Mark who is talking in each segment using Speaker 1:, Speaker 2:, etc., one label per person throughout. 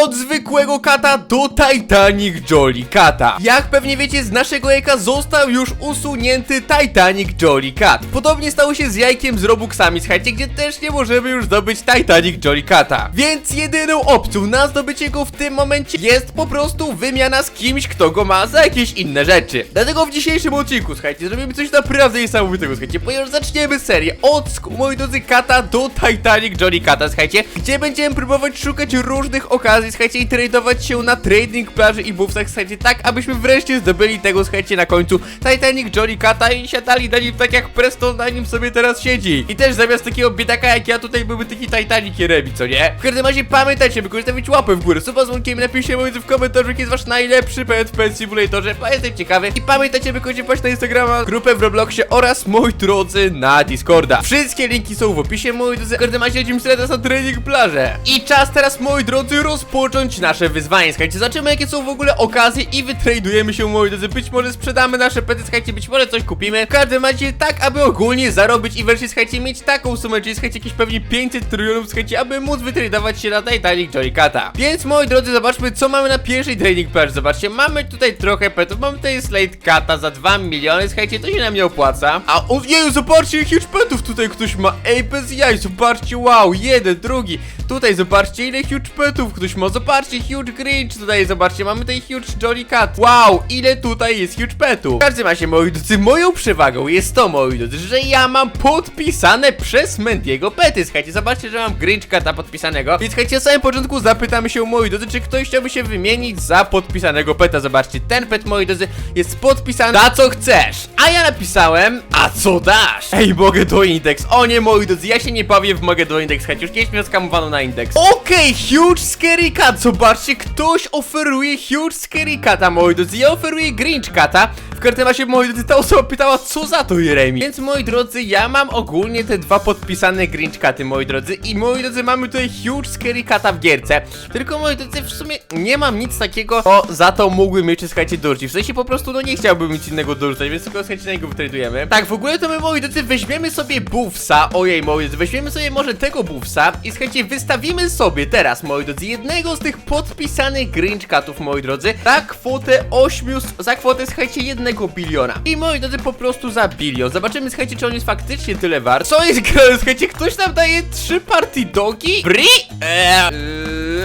Speaker 1: od zwykłego kata do Titanic Jolly Kata. Jak pewnie wiecie, z naszego jajka został już usunięty Titanic Jolly Cat. Podobnie stało się z jajkiem z Robuxami, słuchajcie, gdzie też nie możemy już zdobyć Titanic Jolly Cata. Więc jedyną opcją na zdobycie go w tym momencie jest po prostu wymiana z kimś, kto go ma za jakieś inne rzeczy. Dlatego w dzisiejszym odcinku, słuchajcie, zrobimy coś naprawdę niesamowitego, słuchajcie, ponieważ zaczniemy serię od, moi drodzy, kata do Titanic Jolly Cata, słuchajcie, gdzie będziemy próbować szukać różnych okazji, słuchajcie, i tradować się na trading plaży i buffsach, słuchajcie, tak, abyśmy wreszcie zdobyli tego, słuchajcie, na końcu Titanic Jolly Cata i siadali na nim tak jak Presto na nim sobie teraz siedzi. I też zamiast takiego biedaka jak ja tutaj byłby taki Titanic Jeremi, co nie? W każdym razie pamiętajcie, by zostawić łapę w górę, suba z dzwonkiem, napiszcie drodzy, w komentarzu, jaki jest wasz najlepszy Pet Simulatorze, bo jestem ciekawy. I pamiętajcie, by wpaść na Instagrama, grupę w Robloxie oraz, moi drodzy, na Discorda. Wszystkie linki są w opisie, moi drodzy. W każdym razie lecimy teraz na trening plażę. I czas teraz, moi drodzy, rozpocząć nasze wyzwanie. Słuchajcie, zobaczymy, jakie są w ogóle okazje i wytradujemy się, moi drodzy. Być może sprzedamy nasze pety, słuchajcie, być może coś kupimy. W każdym razie tak, aby ogólnie zarobić i wreszcie, słuchajcie, mieć taką sumę, czyli słuchajcie, jakieś pewnie 500 trilionów, słuchajcie, aby móc wytradować się na Titanic Jolly. Więc, moi drodzy, zobaczmy, co mamy na pierwszej trading plaży. Zobaczcie, mamy tutaj trochę petów, mamy tutaj Slate Cata za 2 miliony, słuchajcie, to się nam nie opłaca. A o jeju, zobaczcie, jakich petów tutaj ktoś ma. Ej, bez jaj, zobaczcie, wow, jeden, drugi. Tutaj zobaczcie, ile huge petów ktoś ma. Zobaczcie, huge Grinch tutaj, zobaczcie, mamy tutaj huge Jolly Cat. Wow, ile tutaj jest huge petów. W każdym razie, moi drodzy, moją przewagą jest to, moi drodzy, że ja mam podpisane przez Mendiego pety. Słuchajcie, zobaczcie, że mam Grinch Cata podpisanego. Więc słuchajcie, na samym początku zapytamy się, moi drodzy, czy ktoś chciałby się wymienić za podpisanego peta. Zobaczcie, ten pet, moi drodzy, jest podpisany za co chcesz. A ja napisałem, a co dasz? Ej, mogę do indeks. O nie, moi drodzy, ja się nie bawię w mogę do indeks. Słuchajcie, już kiedyś mnie skamowano na indeks. Okej, huge scary cat. Zobaczcie, ktoś oferuje huge scary cata, moi drodzy. Ja oferuję Grinch cata. W razie, moi drodzy, ta osoba pytała, co za to, Jeremi. Więc, moi drodzy, ja mam ogólnie te dwa podpisane Grinch katy, moi drodzy. I, moi drodzy, mamy tutaj huge scary cata w gierce. Tylko, moi drodzy, w sumie nie mam nic takiego, co za to mógłbym jeszcze, słuchajcie, dorzucić. W sensie po prostu, no nie chciałbym nic innego dorzucać, więc tylko, słuchajcie, na niego wytradujemy. Tak, w ogóle to my, moi drodzy, weźmiemy sobie buffsa. Ojej, moi drodzy, weźmiemy sobie może tego buffsa i, słuchajcie, wystawimy sobie teraz, moi drodzy, jednego z tych podpisanych Grinch katów, moi drodzy, za kwotę 8, za kwotę, słuchajcie, jednego biliona. I, moi drodzy, po prostu za bilion. Zobaczymy, słuchajcie, czy on jest faktycznie tyle wart. Co jest grane? Słuchajcie, ktoś nam daje trzy party dogi? Free? Eee,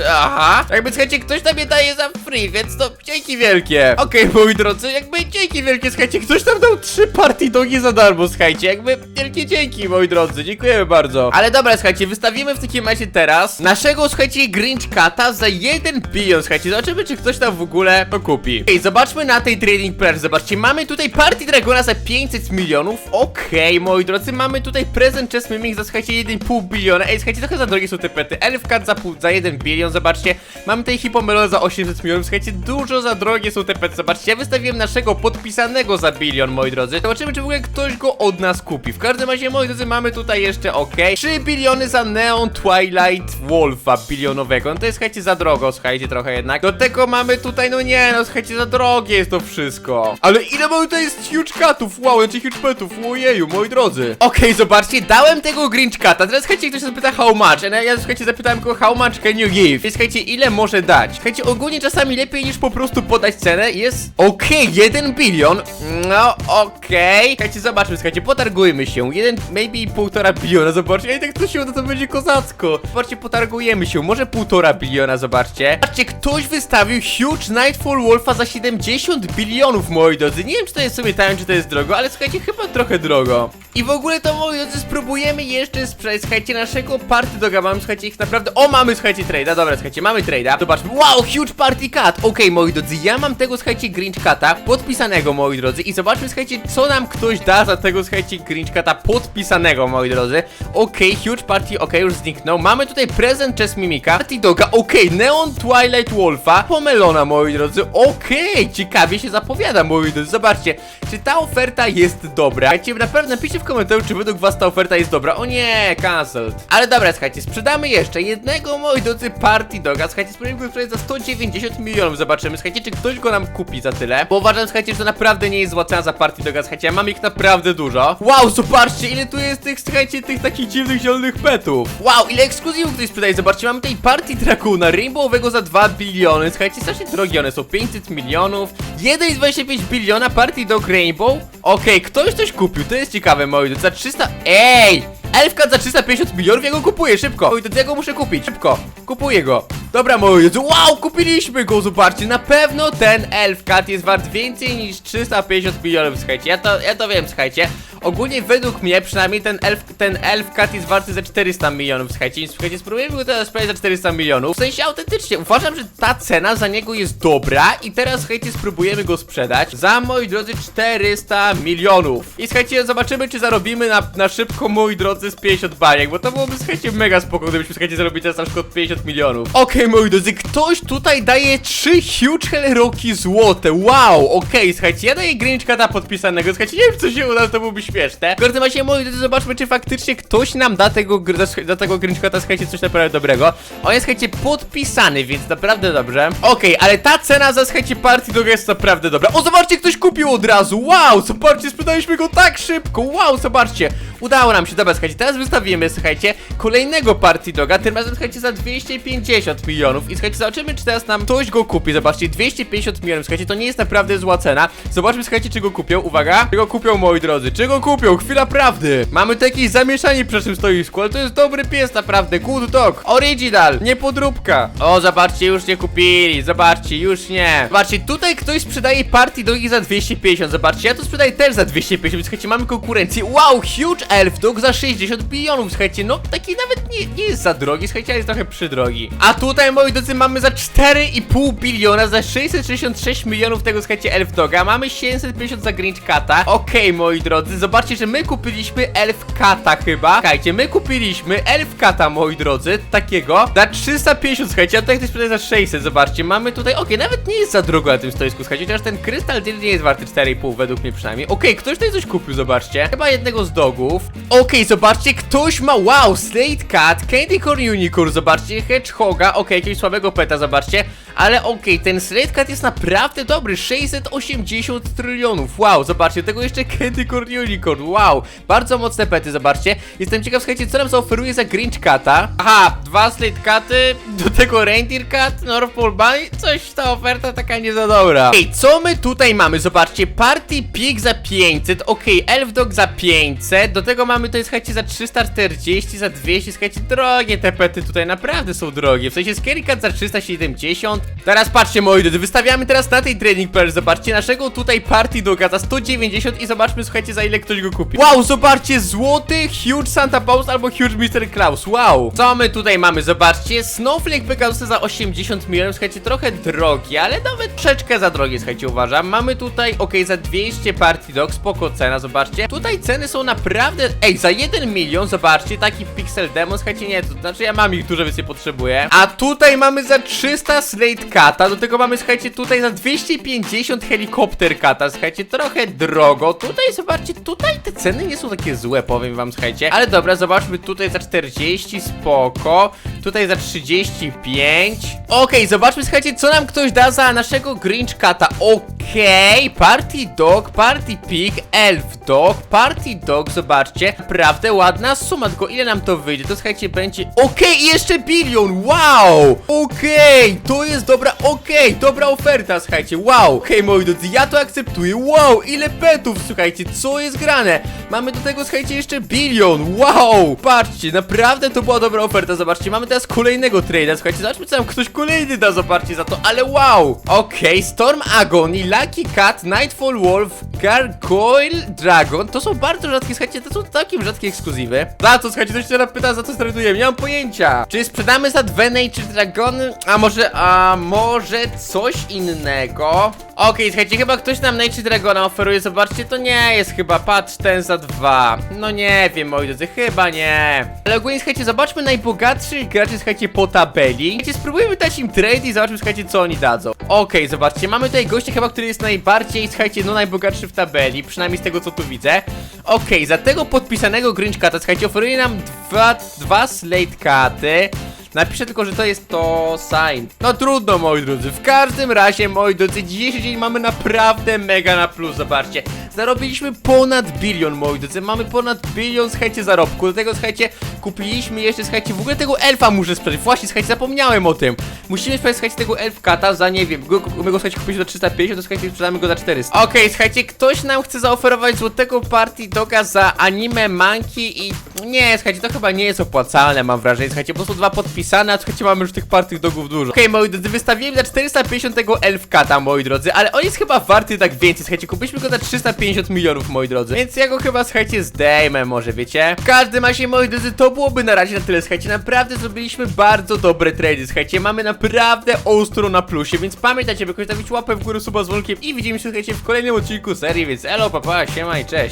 Speaker 1: aha. Jakby, słuchajcie, ktoś nam je daje za free, więc to dzięki wielkie. Okej, moi drodzy, jakby dzięki wielkie, słuchajcie, ktoś nam dał trzy party dogi za darmo, słuchajcie, jakby wielkie dzięki, moi drodzy, dziękujemy bardzo. Ale dobra, słuchajcie, wystawimy w takim razie teraz naszego, słuchajcie, Grinch Cata za 1 bilion, słuchajcie, zobaczymy, czy ktoś tam w ogóle to kupi. Ej, zobaczmy na tej trading player, zobaczcie, mamy tutaj Party Dragona za 500 milionów, okej, moi drodzy, mamy tutaj prezent Chess Miming za, słuchajcie, 1,5 biliona, ej, słuchajcie, trochę za drogie są te pety, Elf Cat za, za 1 bilion, zobaczcie, mamy tutaj Hippomelon za 800 milionów, słuchajcie, dużo za drogie są te pety, zobaczcie, ja wystawiłem naszego podpisanego za bilion, moi drodzy, zobaczymy, czy w ogóle ktoś go od nas kupi, w każdym razie, moi drodzy, mamy tutaj jeszcze, okej, 3 biliony za Neon Twilight Wolfa bilionowego, no to jest, słuchajcie, za drogo, słuchajcie, trochę jednak, do tego mamy tutaj, no nie, no słuchajcie, za drogie jest to wszystko, ale ile mamy tutaj jest huge catów, wow, znaczy huge petów, ojeju, moi drodzy, okej, zobaczcie, dałem tego Grinch Cata, teraz słuchajcie, ktoś zapyta how much, a ja, słuchajcie, zapytałem go how much can you give, więc słuchajcie, ile może dać, słuchajcie, ogólnie czasami lepiej niż po prostu podać cenę, jest, okej, 1 bilion, no, okej, słuchajcie, zobaczmy, słuchajcie, potargujmy się, jeden, maybe półtora biliona, zobaczcie, ej, tak to się uda, to będzie kozacko, zobaczcie, potargujemy się, może półtora biliona, zobaczcie, zobaczcie, ktoś wystawił huge Nightfall Wolfa za 70 bilionów, moi drodzy, nie wiem, czy to jest sobie tańsze, czy to jest drogo, ale słuchajcie, chyba trochę drogo, i w ogóle to, moi drodzy, spróbujemy jeszcze sprzedać, słuchajcie, naszego party doga, mamy, słuchajcie, ich naprawdę, o, mamy, słuchajcie, trade'a, dobra, słuchajcie, mamy trade'a, zobaczmy, wow, huge party cat, okej, moi drodzy, ja mam tego, słuchajcie, Grinch Cata, podpisanego, moi drodzy, i zobaczmy, słuchajcie, co nam ktoś da za tego, słuchajcie, Grinch Cata podpisanego, moi drodzy, okej, huge party, okej, już zniknął, mamy tutaj prezent Chess Mimika, party doga, okej, Neon Twilight Wolfa, Pomelona, moi drodzy, okej, ciekawie się zapowiada, moi drodzy, zobaczcie, czy ta oferta jest dobra, słuchajcie, na pewno napiszcie w komentarzu, czy według was ta oferta jest dobra, o nie, cancelled, ale dobra, słuchajcie, sprzedamy jeszcze jednego, moi drodzy, party Party Doga, słuchajcie, spróbujemy go za 190 milionów, zobaczymy, słuchajcie, czy ktoś go nam kupi za tyle, bo uważam, słuchajcie, że to naprawdę nie jest zła za Party Doga, słuchajcie, ja mam ich naprawdę dużo. Wow, zobaczcie, ile tu jest tych, słuchajcie, tych takich dziwnych zielonych petów. Wow, ile ekskluzywów tutaj sprzedaje, zobaczcie, mamy tutaj Party Dracuna, Rainbowowego za 2 biliony, słuchajcie, strasznie drogie one są, 500 milionów, 1,25 biliona. Party Dog Rainbow. Okej, ktoś coś kupił, to jest ciekawe, moi za 300, ej! Elfka za 350 milionów, ja go kupuję, szybko! Moi drodzy, ja go muszę kupić, szybko! Kupuję go! Dobra, moi drodzy, wow, kupiliśmy go, zobaczcie, na pewno ten Elfkat jest wart więcej niż 350 milionów, słuchajcie, ja to, ja to wiem, słuchajcie. Ogólnie według mnie, przynajmniej ten elf, ten Elfkat jest warty za 400 milionów, słuchajcie, więc słuchajcie, spróbujemy go teraz sprzedać za 400 milionów. W sensie autentycznie, uważam, że ta cena za niego jest dobra i teraz, słuchajcie, spróbujemy go sprzedać za, moi drodzy, 400 milionów. I słuchajcie, zobaczymy, czy zarobimy na, na szybko, moi drodzy, z 50 bajek, bo to byłoby, słuchajcie, mega spoko, gdybyśmy, słuchajcie, zarobili teraz na przykład 50 milionów. Okej, moi drodzy, ktoś tutaj daje 3 huge Hellrocki złote, wow, okej, słuchajcie, ja daję Grinchkata podpisanego, słuchajcie, nie wiem, co się uda, to byłoby śmieszne. W każdym razie, moi drodzy, zobaczmy, czy faktycznie ktoś nam da tego, da, tego Grinchkata, słuchajcie, coś naprawdę dobrego. On jest, słuchajcie, podpisany, więc naprawdę dobrze. Okej, ale ta cena za, słuchajcie, partii do jest naprawdę dobra. O, zobaczcie, ktoś kupił od razu, wow, zobaczcie, sprzedaliśmy go tak szybko, wow, zobaczcie. Udało nam się, dobra, słuchajcie, teraz wystawimy, słuchajcie, kolejnego party doga, tym razem, słuchajcie, za 250 milionów. I słuchajcie, zobaczymy, czy teraz nam ktoś go kupi, zobaczcie, 250 milionów, słuchajcie, to nie jest naprawdę zła cena, zobaczmy, słuchajcie, czy go kupią, uwaga, czy go kupią, moi drodzy, czy go kupią, chwila prawdy, mamy tu jakieś zamieszanie przy naszym stoisku, ale to jest dobry pies, naprawdę, good dog, original, nie podróbka, o, zobaczcie, już nie kupili, zobaczcie, już nie, zobaczcie, tutaj ktoś sprzedaje party dogi za 250, zobaczcie, ja to sprzedaję też za 250, więc słuchajcie, mamy konkurencję, wow, huge elf dog za 60 bilionów, słuchajcie, no taki nawet nie, nie jest za drogi, słuchajcie, ale jest trochę przydrogi. A tutaj, moi drodzy, mamy za 4,5 biliona, za 666 milionów tego, słuchajcie, elf doga, mamy 750 za Grinch Kata. Okej, moi drodzy, zobaczcie, że my kupiliśmy elf kata chyba. Słuchajcie, my kupiliśmy elf kata, moi drodzy, takiego, za 350, słuchajcie, a tutaj ktoś sprzedaje za 600, zobaczcie, mamy tutaj, okej, nawet nie jest za drogo na tym stoisku, słuchajcie, chociaż ten krystal Deal nie jest warty 4,5 według mnie przynajmniej. Okej, ktoś tutaj coś kupił, zobaczcie, chyba jednego z dogów. Okej, zobaczcie, ktoś ma, wow, Slate Cat, Candy Corn Unicorn, zobaczcie, Hedgehoga, okej, jakiegoś słabego peta, zobaczcie, ale okej, ten Slate Cat jest naprawdę dobry, 680 trylionów, wow, zobaczcie, tego jeszcze Candy Corn Unicorn, wow, bardzo mocne pety, zobaczcie, jestem ciekaw, słuchajcie, co nam zaoferuje za Grinch Cata, aha, dwa Slate Caty, do tego Reindeer Cat, North Pole Bunny, coś ta oferta taka nie za dobra. Ej, co my tutaj mamy, zobaczcie, Party Pig za 500, okej, Elf Dog za 500, do tego mamy to jest, słuchajcie, za 340, za 200, słuchajcie, drogie te pety tutaj naprawdę są drogie, w sensie Scary Cat za 370, teraz patrzcie, moi drodzy, wystawiamy teraz na tej Trading Player, zobaczcie, naszego tutaj Party Doga za 190 i zobaczmy, słuchajcie, za ile ktoś go kupi. Wow, zobaczcie, złoty Huge Santa Claus albo Huge Mr. Klaus, wow. Co my tutaj mamy, zobaczcie, Snowflake Pegasus za 80 milionów, słuchajcie, trochę drogi, ale nawet troszeczkę za drogie, słuchajcie, uważam. Mamy tutaj, okej, za 200 Party Dog, spoko cena, zobaczcie. Tutaj ceny są naprawdę, ej, za 1 milion, zobaczcie, taki Pixel Demon, słuchajcie, nie, to znaczy ja mam ich dużo, więc nie potrzebuję. A tutaj mamy za 300 Slate Cata, do tego mamy, słuchajcie, tutaj za 250 Helikopter Cata, słuchajcie, trochę drogo. Tutaj, zobaczcie, tutaj te ceny nie są takie złe, powiem wam, słuchajcie. Ale dobra, zobaczmy tutaj za 40, spoko. Tutaj za 35. Okej, zobaczmy, słuchajcie, co nam ktoś da za naszego Grinch Cata. Okej, Party Dog, Party Pig, Elf Dog, Party Dog, zobaczcie. Naprawdę ładna suma, tylko ile nam to wyjdzie? To słuchajcie, będzie... Okej, i jeszcze bilion, wow! Okej, to jest dobra, okej, dobra oferta, słuchajcie, wow! Okej, moi drodzy, ja to akceptuję, wow! Ile petów, słuchajcie, co jest grane? Mamy do tego, słuchajcie, jeszcze bilion, wow! Patrzcie, naprawdę to była dobra oferta, zobaczcie, mamy teraz kolejnego trade'a, słuchajcie, zobaczmy, co nam ktoś kolejny da, zobaczcie za to, ale wow! Okej, Storm Agony, Lucky Cat, Nightfall Wolf, Gargoyle Dragon, to są bardzo rzadkie, słuchajcie, to są takie rzadkie ekskluzywy. Za co, słuchajcie, ktoś teraz pyta, za co stradujemy, nie mam pojęcia. Czy sprzedamy za dwa Nature Dragony? A może, a może coś innego? Okej, słuchajcie, chyba ktoś nam Nature Dragona oferuje, zobaczcie, to nie jest chyba, patrz, ten za dwa. No nie wiem, moi drodzy, chyba nie. Ale ogólnie, słuchajcie, zobaczmy najbogatszych graczy, słuchajcie, po tabeli. Słuchajcie, spróbujemy dać im trade i zobaczmy, słuchajcie, co oni dadzą. Okej, zobaczcie, mamy tutaj gościa chyba, który jest najbardziej, słuchajcie, no najbogatszy w tabeli, przynajmniej z tego, co tu widzę. Okej, za tego podpisanego Grinch Cata, słuchajcie, oferuje nam dwa, dwa Slate Caty. Napiszę tylko, że to jest to sign. No trudno, moi drodzy. W każdym razie, moi drodzy, dzisiejszy dzień mamy naprawdę mega na plus, zobaczcie. Zarobiliśmy ponad bilion, moi drodzy. Mamy ponad bilion, słuchajcie, zarobku. Do tego, słuchajcie, kupiliśmy jeszcze, słuchajcie, w ogóle tego elfa muszę sprzedać. Właśnie, słuchajcie, zapomniałem o tym. Musimy słuchajcie, tego elfkata za, nie wiem, go, my go, słuchajcie, kupiliśmy za 350, to słuchajcie, sprzedamy go za 400. Okej, słuchajcie, ktoś nam chce zaoferować złotego party doga za anime manki i... Nie, słuchajcie, to chyba nie jest opłacalne, mam wrażenie. Słuchajcie, po prostu dwa podpisane, a słuchajcie, mamy już tych party dogów dużo. Okej, moi drodzy, wystawiłem za 450 tego elfkata, moi drodzy, ale on jest chyba warty tak więcej. Słuchajcie, kupiliśmy go za 350 milionów, moi drodzy. Więc ja go chyba, słuchajcie, zdejmę może, wiecie? W każdym razie, moi drodzy, to byłoby na razie na tyle, słuchajcie, naprawdę zrobiliśmy bardzo dobre trady, słuchajcie, mamy naprawdę ostro na plusie, więc pamiętajcie, by zostawić łapę w górę, suba z dzwonkiem i widzimy się, słuchajcie, w kolejnym odcinku serii, więc elo, papa, siema i cześć.